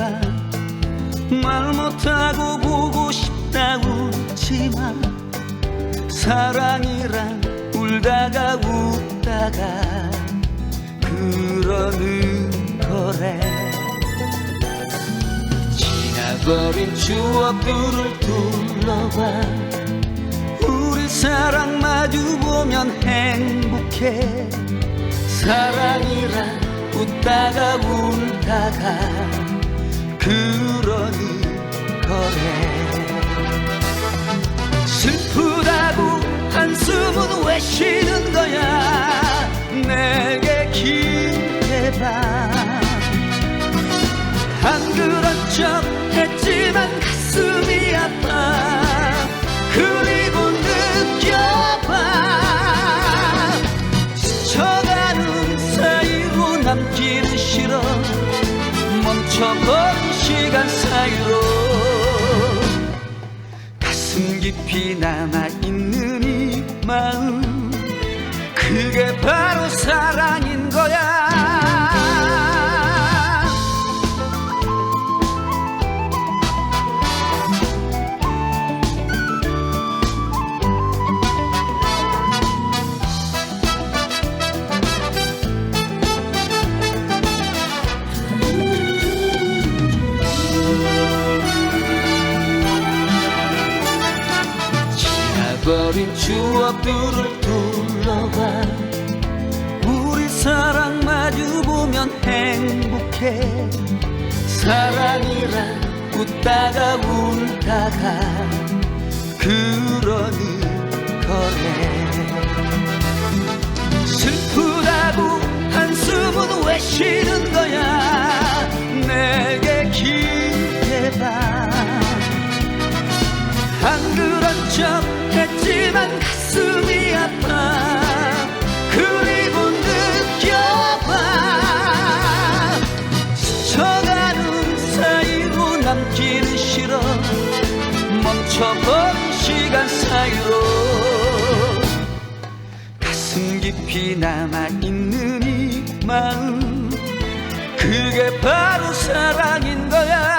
내가 말 못하고 보고 싶다고 웃지만 사랑이란 울다가 웃다가 그러는 거래. 지나버린 추억들을 둘러봐. 우리 사랑 마주보면 행복해. 사랑이란 웃다가 울다가 그러는 거래 슬프다고 한숨은 왜 쉬는 거야. 내게 기대봐. 안 그런 척 했지만 가슴이 아파. 그리고 느껴봐. 스쳐가는 사이로 남기는 싫어. 멈춰버린 시간 사이로 가슴 깊이 남아있는 이 마음 그게 바로 사랑인 지나버린 추억들을 둘러봐. 우리 사랑 마주보면 행복해. 사랑이란 웃다가 울다가 그러는 거래 멈춰버린 시간 사이로 가슴 깊이 남아있는 이 마음 그게 바로 사랑인 거야